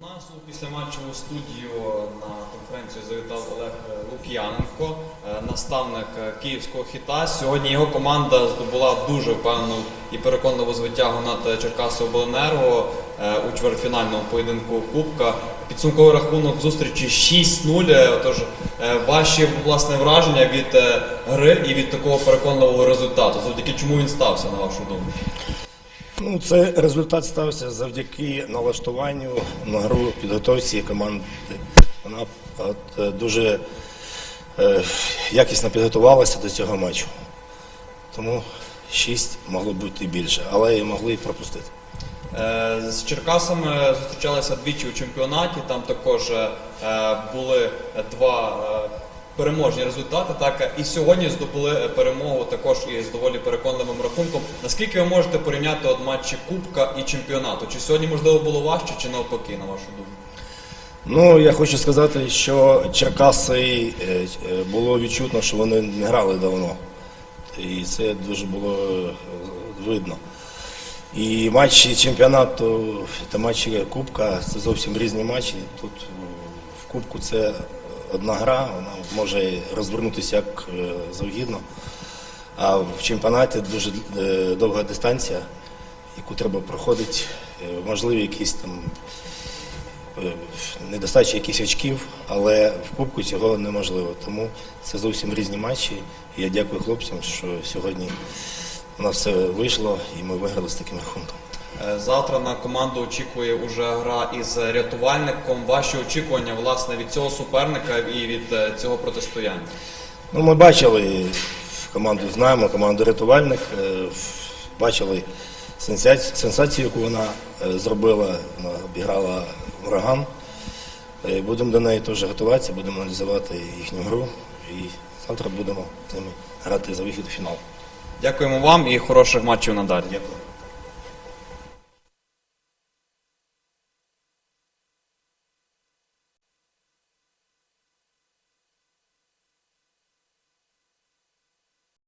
До нас у післяматчеву студію на конференцію завітав Олег Лук'яненко, е, наставник е, київського хіта. Сьогодні його команда здобула дуже впевнену і переконливу звитягу над Черкасою Обленерго е, у чвертьфінальному поєдинку Кубка. Підсумковий рахунок зустрічі 6-0. Е, Тож ваші власне враження від гри і від такого переконливого результату, завдяки чому він стався, на вашу думку? Ну, це результат стався завдяки налаштуванню на гру підготовці команди. Вона от, е, дуже е, якісно підготувалася до цього матчу. Тому 6 могло бути більше, але і могли пропустити. Е, З Черкасами зустрічалися двічі у чемпіонаті. Там також е, були два переможні результати. Так і сьогодні здобули перемогу також із доволі переконливим рахунком. Наскільки ви можете порівняти от матчі Кубка і чемпіонату? Чи сьогодні можливо було важче, чи навпаки, на вашу думку? Ну, я хочу сказати, що Черкаси е, е, було відчутно, що вони не грали давно. І це дуже було е, видно. І матчі чемпіонату та матчі Кубка це зовсім різні матчі. Тут е, в Кубку це одна гра, вона може розвернутися як е, завгідно. А в чемпіонаті дуже е, довга дистанція, яку треба проходити, е, можливі якісь там недостача якихось очків, але в Кубку цього неможливо. Тому це зовсім різні матчі. Я дякую хлопцям, що сьогодні у нас все вийшло і ми виграли з таким рахунком. Е, Завтра на команду очікує уже гра із рятувальником. Ваші очікування власне від цього суперника і від е, цього протистояння? Ну, ми бачили команду, знаємо команду рятувальник, е, бачили сенсацію, яку вона зробила, вона обіграла ураган. Будемо до неї теж готуватися, будемо аналізувати їхню гру і завтра будемо з ними грати за вихід у фінал. Дякуємо вам і хороших матчів надалі. Дякую.